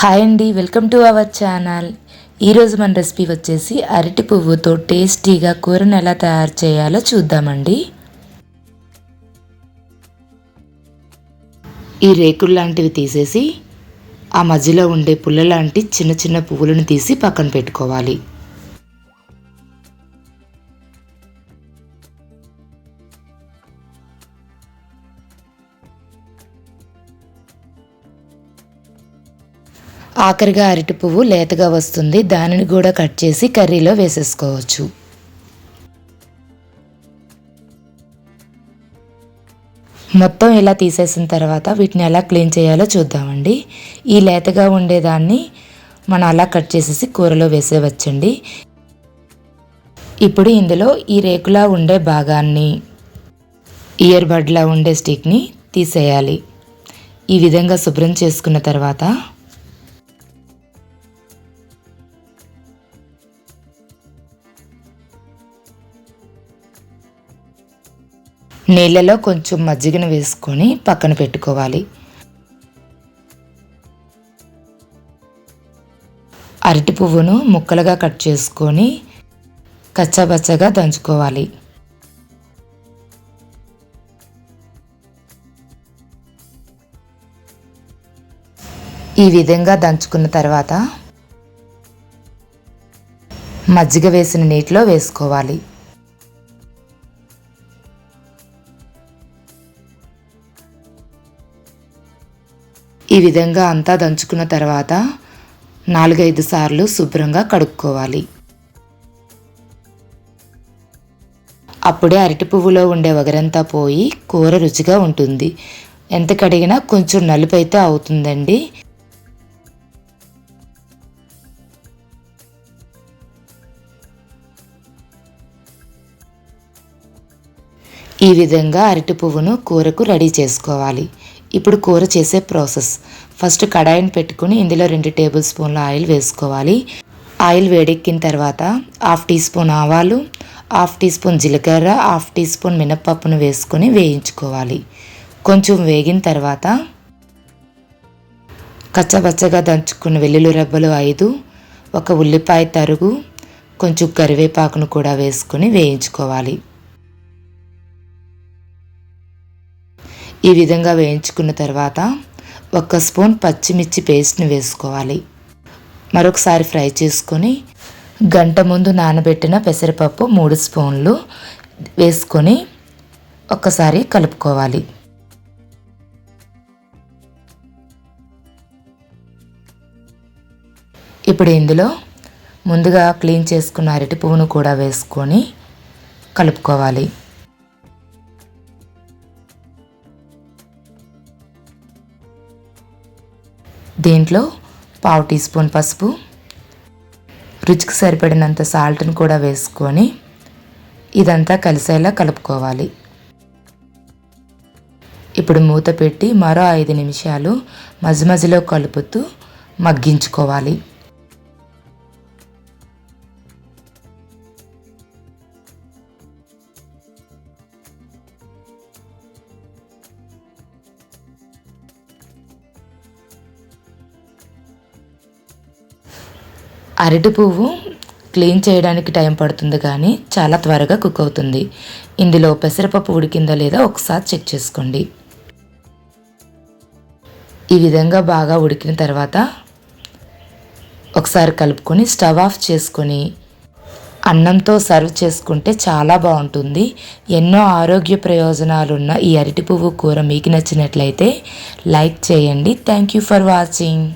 Hi అండి welcome to our channel. ఈరోజు మన రెసిపీ వచ్చేసి అరటి పువ్వుతో టేస్టీగా కూరను ఎలా తయారు చేయాలో చూద్దామండి. ఈ రేకులు లాంటివి తీసేసి ఆ మధ్యలో ఉండే పుల్ల లాంటి చిన్న చిన్న పువ్వులను తీసి పక్కన పెట్టుకోవాలి. ఆఖరిగా అరటి పువ్వు లేతగా వస్తుంది. దానిని కూడా కట్ చేసి కర్రీలో వేసేసుకోవచ్చు. మొత్తం ఇలా తీసేసిన తర్వాత వీటిని ఎలా క్లీన్ చేయాలో చూద్దామండి. ఈ లేతగా ఉండేదాన్ని మనం అలా కట్ చేసేసి కూరలో వేసేవచ్చండి ఇప్పుడు ఇందులో ఈ రేకులా ఉండే భాగాన్ని ఇయర్ బడ్లా ఉండే స్టిక్ని తీసేయాలి. ఈ విధంగా శుభ్రం చేసుకున్న తర్వాత నీళ్ళలో కొంచెం మజ్జిగను వేసుకొని పక్కన పెట్టుకోవాలి. అరటి పువ్వును ముక్కలుగా కట్ చేసుకొని కచ్చాబచ్చగా దంచుకోవాలి. ఈ విధంగా దంచుకున్న తర్వాత మజ్జిగ వేసిన నీటిలో వేసుకోవాలి. ఈ విధంగా అంతా దంచుకున్న తర్వాత నాలుగైదు సార్లు శుభ్రంగా కడుక్కోవాలి. అప్పుడే అరటి పువ్వులో ఉండే వగరంతా పోయి కూర రుచిగా ఉంటుంది. ఎంత కడిగినా కొంచెం నలుపు అయితే అవుతుందండి. ఈ విధంగా అరటి పువ్వును కూరకు రెడీ చేసుకోవాలి. ఇప్పుడు కూర చేసే ప్రాసెస్. ఫస్ట్ కడాయిని పెట్టుకుని ఇందులో రెండు టేబుల్ స్పూన్ల ఆయిల్ వేసుకోవాలి. ఆయిల్ వేడెక్కిన తర్వాత హాఫ్ టీ స్పూన్ ఆవాలు హాఫ్ టీ స్పూన్ జీలకర్ర హాఫ్ టీ స్పూన్ మినప్పప్పును వేసుకొని వేయించుకోవాలి. కొంచెం వేగిన తర్వాత కచ్చబచ్చగా దంచుకున్న వెల్లుల్లి రెబ్బలు ఐదు ఒక ఉల్లిపాయ తరుగు కొంచెం కరివేపాకును కూడా వేసుకొని వేయించుకోవాలి. ఈ విధంగా వేయించుకున్న తర్వాత ఒక స్పూన్ పచ్చిమిర్చి పేస్ట్ని వేసుకోవాలి. మరొకసారి ఫ్రై చేసుకొని గంట ముందు నానబెట్టిన పెసరపప్పు మూడు స్పూన్లు వేసుకొని ఒక్కసారి కలుపుకోవాలి. ఇప్పుడు ఇందులో ముందుగా క్లీన్ చేసుకున్న అరటి పువ్వును కూడా వేసుకొని కలుపుకోవాలి. దీంట్లో పావు టీ స్పూన్ పసుపు రుచికి సరిపడినంత సాల్ట్ని కూడా వేసుకొని ఇదంతా కలిసేలా కలుపుకోవాలి. ఇప్పుడు మూత పెట్టి మరో ఐదు నిమిషాలు మధ్య మధ్యలో కలుపుతూ మగ్గించుకోవాలి. అరటి పువ్వు క్లీన్ చేయడానికి టైం పడుతుంది కానీ చాలా త్వరగా కుక్ అవుతుంది. ఇందులో పెసరపప్పు ఉడికిందా లేదా ఒకసారి చెక్ చేసుకోండి. ఈ విధంగా బాగా ఉడికిన తర్వాత ఒకసారి కలుపుకొని స్టవ్ ఆఫ్ చేసుకొని అన్నంతో సర్వ్ చేసుకుంటే చాలా బాగుంటుంది. ఎన్నో ఆరోగ్య ప్రయోజనాలున్న ఈ అరటి పువ్వు కూర మీకు నచ్చినట్లయితే లైక్ చేయండి. Thank you for watching